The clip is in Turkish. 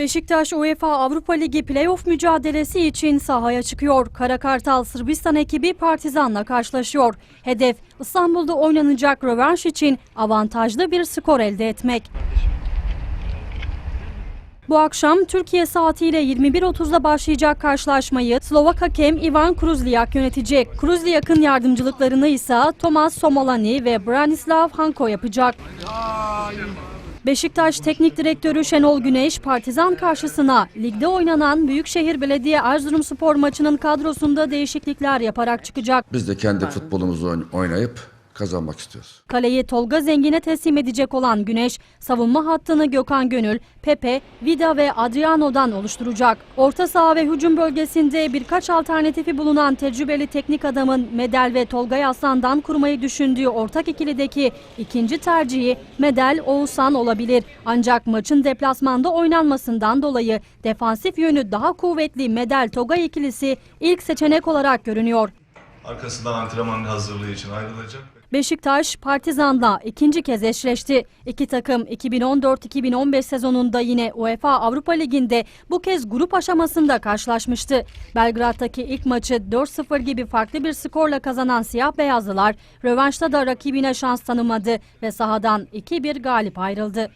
Beşiktaş UEFA Avrupa Ligi playoff mücadelesi için sahaya çıkıyor. Kara Kartal Sırbistan ekibi Partizan'la karşılaşıyor. Hedef İstanbul'da oynanacak rövanş için avantajlı bir skor elde etmek. Bu akşam Türkiye saatiyle 21.30'da başlayacak karşılaşmayı Slovak hakem Ivan Kruzliak yönetecek. Kruzliak'ın yardımcılıklarını ise Tomas Somolani ve Branislav Hanko yapacak. Beşiktaş Teknik Direktörü Şenol Güneş Partizan karşısına ligde oynanan Büyükşehir Belediye Erzurumspor maçının kadrosunda değişiklikler yaparak çıkacak. Biz de kendi futbolumuzu oyn- oynayıp kazanmak istiyoruz. Kaleyi Tolga Zengin'e teslim edecek olan Güneş, savunma hattını Gökhan Gönül, Pepe, Vida ve Adriano'dan oluşturacak. Orta saha ve hücum bölgesinde birkaç alternatifi bulunan tecrübeli teknik adamın Medel ve Tolga Aslan'dan kurmayı düşündüğü ortak ikilideki ikinci tercihi Medel Oğuzhan olabilir. Ancak maçın deplasmanda oynanmasından dolayı defansif yönü daha kuvvetli Medel Togay ikilisi ilk seçenek olarak görünüyor. Arkasından antrenman hazırlığı için ayrılacak. Beşiktaş Partizan'la ikinci kez eşleşti. İki takım 2014-2015 sezonunda yine UEFA Avrupa Ligi'nde bu kez grup aşamasında karşılaşmıştı. Belgrad'daki ilk maçı 4-0 gibi farklı bir skorla kazanan siyah beyazlılar rövanşta da rakibine şans tanımadı ve sahadan 2-1 galip ayrıldı.